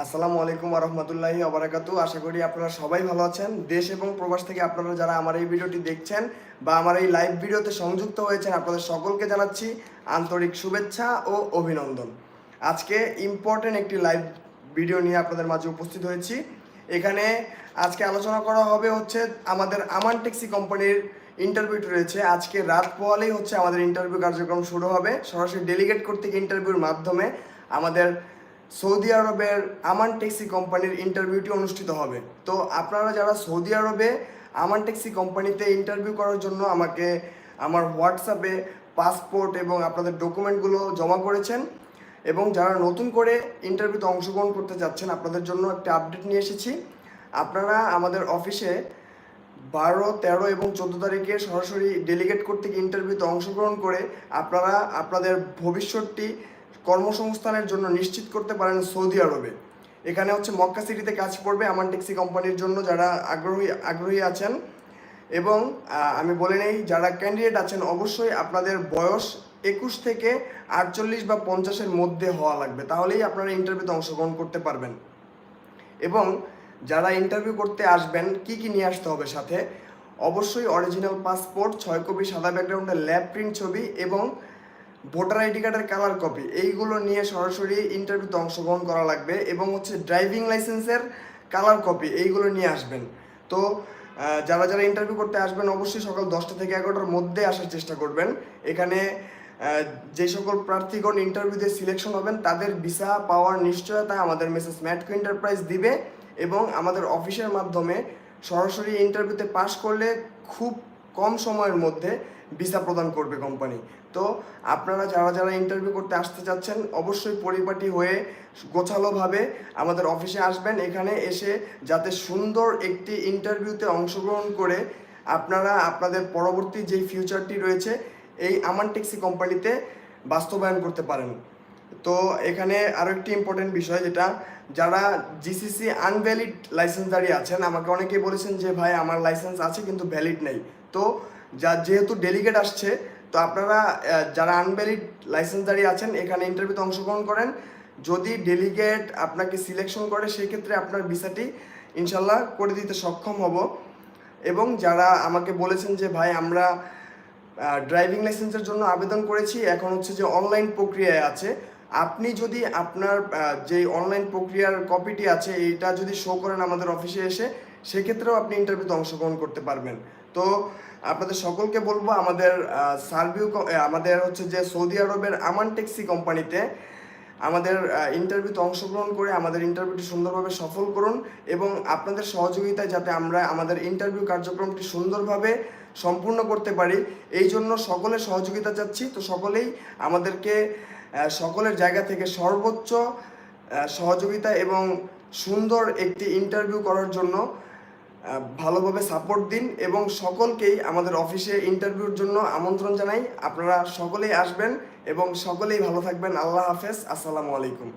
আসসালামু আলাইকুম রহমতুল্লাহি অবরাকাতু আশা করি আপনারা সবাই ভালো আছেন। দেশ এবং প্রবাস থেকে আপনারা যারা আমার এই ভিডিওটি দেখছেন বা আমার এই লাইভ ভিডিওতে সংযুক্ত হয়েছেন, আপনাদের সকলকে জানাচ্ছি আন্তরিক শুভেচ্ছা ও অভিনন্দন। আজকে ইম্পর্টেন্ট একটি লাইভ ভিডিও নিয়ে আপনাদের মাঝে উপস্থিত হয়েছি। এখানে আজকে আলোচনা করা হবে হচ্ছে আমাদের আমান ট্যাক্সি কোম্পানির ইন্টারভিউটি রয়েছে। আজকে রাত পোয়ালেই হচ্ছে আমাদের ইন্টারভিউ কার্যক্রম শুরু হবে। সরাসরি ডেলিগেট কর্তৃক ইন্টারভিউর মাধ্যমে আমাদের সৌদি আরবের আমান ট্যাক্সি কোম্পানির ইন্টারভিউটি অনুষ্ঠিত হবে। তো আপনারা যারা সৌদি আরবে আমান ট্যাক্সি কোম্পানিতে ইন্টারভিউ করার জন্য আমাকে আমার হোয়াটসঅ্যাপে পাসপোর্ট এবং আপনাদের ডকুমেন্টগুলো জমা করেছেন এবং যারা নতুন করে ইন্টারভিউতে অংশগ্রহণ করতে যাচ্ছেন, আপনাদের জন্য একটা আপডেট নিয়ে এসেছি। আপনারা আমাদের অফিসে বারো, তেরো এবং চোদ্দ তারিখে সরাসরি ডেলিগেট কর্তৃক ইন্টারভিউতে অংশগ্রহণ করে আপনারা, আপনাদের ভবিষ্যৎটি কর্মসংস্থানের জন্য নিশ্চিত করতে পারেন সৌদি আরবে। এখানে হচ্ছে মক্কা সিটিতে কাজ পড়বে আমার ট্যাক্সি কোম্পানির জন্য যারা আগ্রহী আগ্রহী আছেন। এবং আমি বলে নেই, যারা ক্যান্ডিডেট আছেন, অবশ্যই আপনাদের বয়স একুশ থেকে আটচল্লিশ বা পঞ্চাশের মধ্যে হওয়া লাগবে। তাহলেই আপনারা ইন্টারভিউতে অংশগ্রহণ করতে পারবেন। এবং, যারা ইন্টারভিউ করতে আসবেন, কি কি নিয়ে আসতে হবে সাথে? অবশ্যই অরিজিনাল পাসপোর্ট ছয় কপি, সাদা ব্যাকগ্রাউন্ডের ল্যাব প্রিন্ট ছবি এবং ভোটার আইডি কার্ডের কালার কপি এইগুলো নিয়ে সরাসরি ইন্টারভিউতে অংশগ্রহণ করা লাগবে এবং হচ্ছে ড্রাইভিং লাইসেন্সের কালার কপি এইগুলো নিয়ে আসবেন। তো যারা যারা ইন্টারভিউ করতে আসবেন, অবশ্যই সকাল দশটা থেকে এগারোটার মধ্যে আসার চেষ্টা করবেন। এখানে যে সকল প্রার্থীগণ ইন্টারভিউতে সিলেকশন হবেন, তাদের ভিসা পাওয়ার নিশ্চয়তা আমাদের মেসেজ ম্যাটকো এন্টারপ্রাইজ দিবে এবং আমাদের অফিসের মাধ্যমে সরাসরি ইন্টারভিউতে পাশ করলে খুব কম সময়ের মধ্যে ভিসা প্রদান করবে কোম্পানি তো আপনারা যারা যারা ইন্টারভিউ করতে আসতে চাচ্ছেন, অবশ্যই পরিপাটি হয়ে গোছালোভাবে আমাদের অফিসে আসবেন। এখানে এসে যাতে সুন্দর একটি ইন্টারভিউতে অংশগ্রহণ করে আপনারা আপনাদের পরবর্তী যে ফিউচারটি রয়েছে, এই আমান ট্যাক্সি কোম্পানিতে বাস্তবায়ন করতে পারেন। তো এখানে আরও একটি ইম্পর্টেন্ট বিষয় যেটা, যারা জিসিসি আনভ্যালিড লাইসেন্সদারি আছেন, আমাকে অনেকেই বলেছেন যে, ভাই, আমার লাইসেন্স আছে কিন্তু ভ্যালিড নেই। তো যা যেহেতু ডেলিগেট আসছে, তো আপনারা যারা আনভ্যালিড লাইসেন্সদারি আছেন, এখানে ইন্টারভিউতে অংশগ্রহণ করেন। যদি ডেলিগেট আপনাকে সিলেকশন করে, সেক্ষেত্রে আপনার ভিসাটি ইনশাল্লাহ করে দিতে সক্ষম হব। এবং যারা আমাকে বলেছেন যে, ভাই, আমরা ড্রাইভিং লাইসেন্সের জন্য আবেদন করেছি, এখন হচ্ছে যে অনলাইন প্রক্রিয়ায় আছে। আপনি যদি আপনার যে অনলাইন প্রক্রিয়ার কপিটি আছে এটা যদি শো করেন আমাদের অফিসে এসে, সেক্ষেত্রেও আপনি ইন্টারভিউতে অংশগ্রহণ করতে পারবেন। তো আপনাদের সকলকে বলব, আমাদের সার্ভিউ আমাদের হচ্ছে যে সৌদি আরবের আমান ট্যাক্সি কোম্পানিতে আমাদের ইন্টারভিউতে অংশগ্রহণ করে আমাদের ইন্টারভিউটি সুন্দরভাবে সফল করুন এবং আপনাদের সহযোগিতায় যাতে আমরা আমাদের ইন্টারভিউ কার্যক্রমটি সুন্দরভাবে সম্পূর্ণ করতে পারি। এই জন্য সকলের সহযোগিতা চাচ্ছি। তো সকলেই আমাদেরকে সকলের জায়গা থেকে সর্বোচ্চ সহযোগিতা এবং সুন্দর একটি ইন্টারভিউ করার জন্য ভালোভাবে সাপোর্ট দিন এবং সকলকেই আমাদের অফিসে ইন্টারভিউর জন্য আমন্ত্রণ জানাই। আপনারা সকলেই আসবেন এবং সকলেই ভালো থাকবেন। আল্লাহ হাফেজ। আসসালামু আলাইকুম।